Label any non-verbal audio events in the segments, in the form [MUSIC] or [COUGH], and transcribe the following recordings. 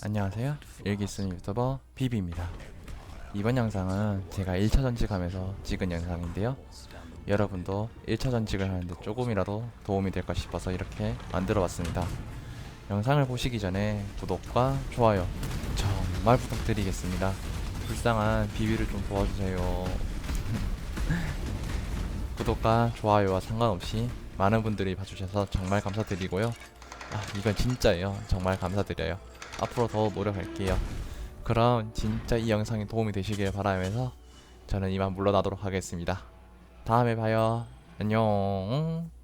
안녕하세요. 일기 쓰는 유튜버 비비입니다. 이번 영상은 제가 1차 전직하면서 찍은 영상인데요. 여러분도 1차 전직을 하는데 조금이라도 도움이 될까 싶어서 이렇게 만들어 봤습니다. 영상을 보시기 전에 구독과 좋아요 정말 부탁드리겠습니다. 불쌍한 비비를 좀 도와주세요. [LAUGHS] 구독과 좋아요와 상관없이 많은 분들이 봐주셔서 정말 감사드리고요. 아, 이건 진짜예요. 정말 감사드려요. 앞으로 더 노력할게요. 그럼 진짜 이 영상이 도움이 되시길 바라면서 저는 이만 물러나도록 하겠습니다. 다음에 봐요. 안녕.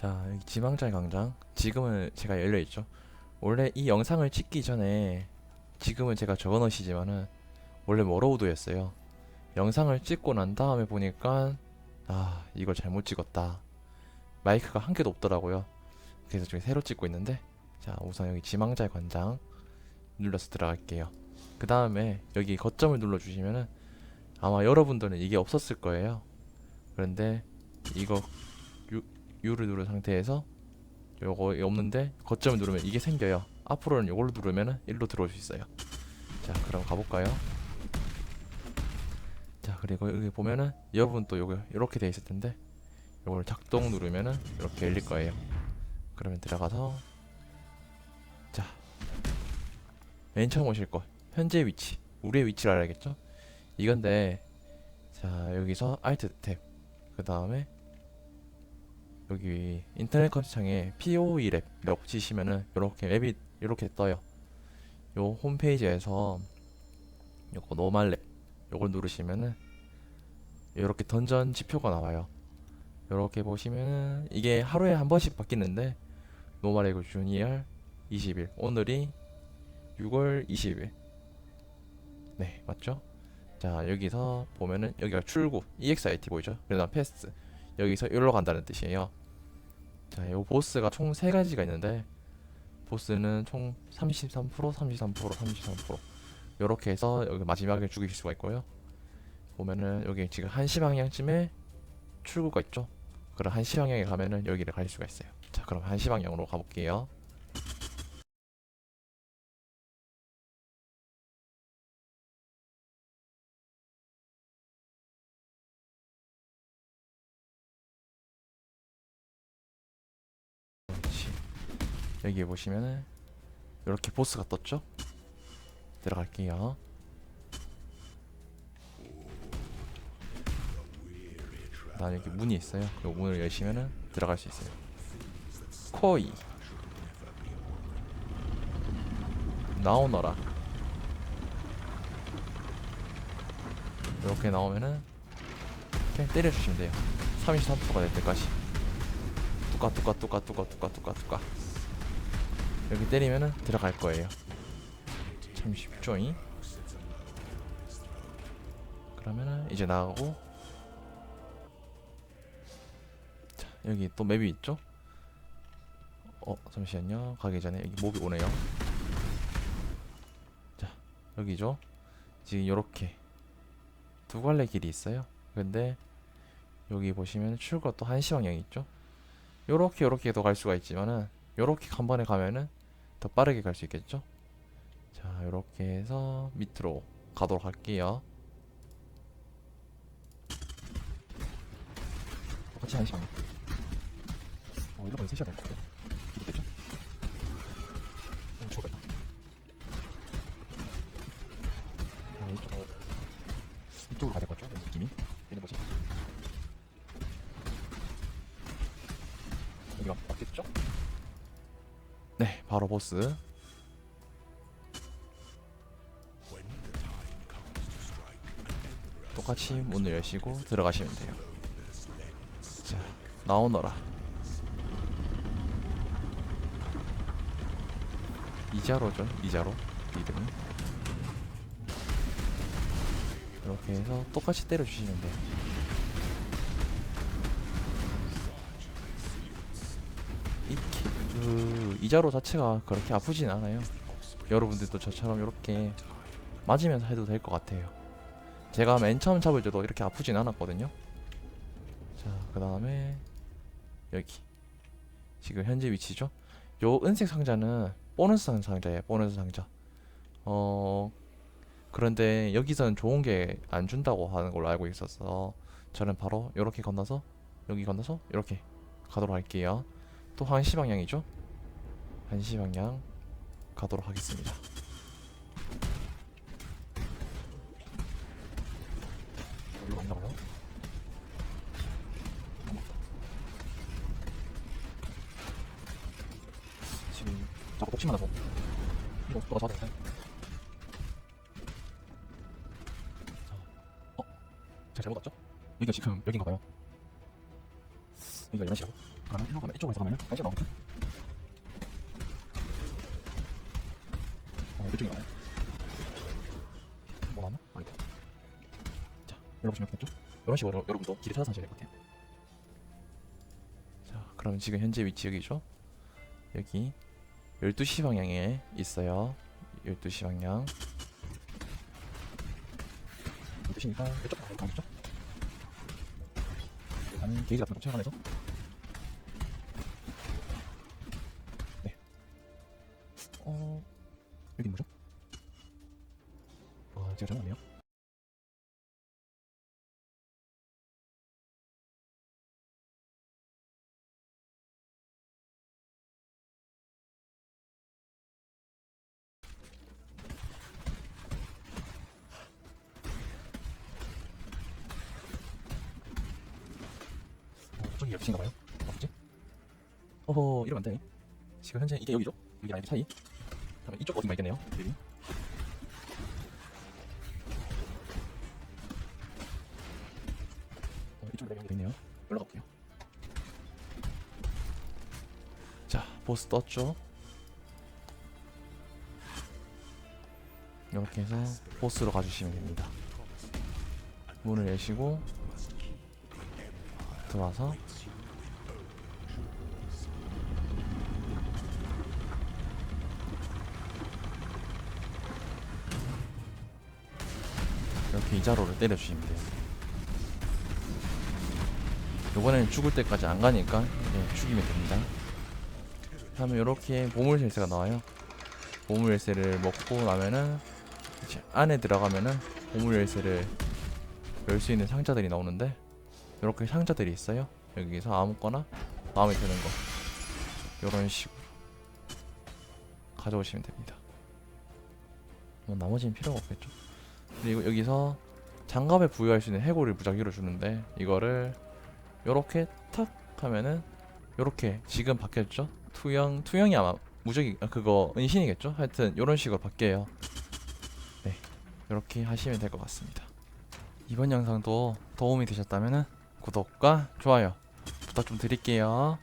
자 여기 지망자의 광장. 지금은 제가 열려있죠. 원래 이 영상을 찍기 전에 지금은 제가 적어놓으시지만은 원래 머로우드였어요. 영상을 찍고 난 다음에 보니까 아 이걸 잘못 찍었다. 마이크가 한 개도 없더라고요. 그래서 지금 새로 찍고 있는데 자 우선 여기 지망자의 관장 눌러서 들어갈게요. 그 다음에 여기 거점을 눌러주시면은 아마 여러분들은 이게 없었을 거예요. 그런데 이거 유, U를 누른 상태에서 요거 없는데 거점을 누르면 이게 생겨요. 앞으로는 요걸로 누르면은 일로 들어올 수 있어요. 자 그럼 가볼까요? 자 그리고 여기 보면은 여러분 또 요거 이렇게 돼 있을 텐데 요걸 작동 누르면은 이렇게 열릴 거예요. 그러면 들어가서 자맨 처음 오실 거 현재 위치 우리의 위치를 알아야겠죠? 이건데 자 여기서 Alt 탭그 다음에 여기 인터넷 검색창에 POE 랩이라고 치시면은 이렇게 맵이 이렇게 떠요. 요 홈페이지에서 요거 노말 랩 요걸 누르시면은 이렇게 던전 지표가 나와요. 이렇게 보시면은 이게 하루에 한 번씩 바뀌는데 노말 랩 주니얼 20일 오늘이 6월 20일 네 맞죠? 자 여기서 보면은 여기가 출구 EXIT 보이죠? 그다음 패스 여기서 일로 간다는 뜻이에요. 자, 요 보스가 총세 가지가 있는데 보스는 총 33%, 33%, 33% 요렇게 해서 여기 마지막에 죽이실 수가 있고요. 보면은 여기 지금 1시 방향쯤에 출구가 있죠. 그럼 1시 방향에 가면은 여기를 갈 수가 있어요. 자, 그럼 1시 방향으로 가볼게요. 여기 보시면은 이렇게 보스가 떴죠? 들어갈게요. 나 여기 문이 있어요. 이 문을 여시면은 들어갈 수 있어요. 코이 나오너라. 이렇게 나오면은 그냥 때려주시면 돼요. 33%가 될 때까지. 뚜까 뚜까 뚜까 뚜까 뚜까 뚜까 뚜까 여기 때리면은 들어갈 거예요. 참 쉽죠잉? 그러면은 이제 나가고. 자 여기 또 맵이 있죠? 어 잠시만요. 가기 전에 여기 몹이 오네요. 자 여기죠? 지금 요렇게 두 갈래 길이 있어요. 근데 여기 보시면 출구가 또 한시 방향이 있죠? 요렇게 요렇게도 갈 수가 있지만은 요렇게 한 번에 가면은 더 빠르게 갈 수 있겠죠? 자, 요렇게 해서 밑으로 가도록 할게요. 같이 한 시간. 어, 이러면 3시간 될것 같아. 바로 보스. 똑같이 문을 여시고 들어가시면 돼요. 자, 나오너라. 이자로죠, 이자로. 이름은. 이렇게 해서 똑같이 때려주시면 돼요. 이 키, 그 이자로 자체가 그렇게 아프진 않아요. 여러분들도 저처럼 이렇게 맞으면서 해도 될 것 같아요. 제가 맨 처음 잡을 때도 이렇게 아프진 않았거든요. 자, 그 다음에 여기 지금 현재 위치죠. 요 은색 상자는 보너스 상자예요. 보너스 상자. 어 그런데 여기서는 좋은 게 안 준다고 하는 걸로 알고 있어서 저는 바로 이렇게 건너서 여기 건너서 이렇게 가도록 할게요. 또 한시 방향이죠? 한시 방향 가도록 하겠습니다. 하자. 자, 어? 왔죠? 여기가 지금 여긴가 봐요. 여기가 11시라고? 그러면 일로 가면 이쪽으로 가면은 당신 나오거든? 어 이쪽에 나와요 뭐 나왔나? 아니다 자 여러분 보시면 됐죠? 이런 식으로 여러분도 길을 찾아서 하셔야 될 것 같아요 자, 그럼 지금 현재 위치 여기죠? 여기 12시 방향에 있어요. 12시 방향. 이 뜻이니까 이쪽 가면 되겠죠? 나는 게이지 같은 거 채워가면서 어, 저기 12시인가 봐요 어디지? 어허 이러면 안 되네 지금 현재 이게 여기죠? 여기랑 여기 사이 그러면 이쪽 어딘가 있겠네요 여기 어, 이쪽에 여기 있네요 올라가 볼게요 자, 보스 떴죠? 이렇게 해서 보스로 가주시면 됩니다. 문을 여시고 들어와서 이자로를 때려주시면 돼요. 이번에는 죽을 때까지 안 가니까 네, 죽이면 됩니다. 다음에 이렇게 보물 열쇠가 나와요. 보물 열쇠를 먹고 나면은 이제 안에 들어가면은 보물 열쇠를 열 수 있는 상자들이 나오는데 이렇게 상자들이 있어요. 여기서 아무거나 마음에 드는 거 이런 식으로 가져오시면 됩니다. 뭐 나머지는 필요가 없겠죠. 그리고 여기서 장갑에 부여할 수 있는 해골을 무작위로 주는데 이거를 요렇게 탁 하면은 요렇게 지금 바뀌었죠? 투영 투영이 아마 무적이 아, 그거 은신이겠죠? 하여튼 요런 식으로 바뀌어요. 네, 요렇게 하시면 될 것 같습니다. 이번 영상도 도움이 되셨다면 구독과 좋아요 부탁 좀 드릴게요.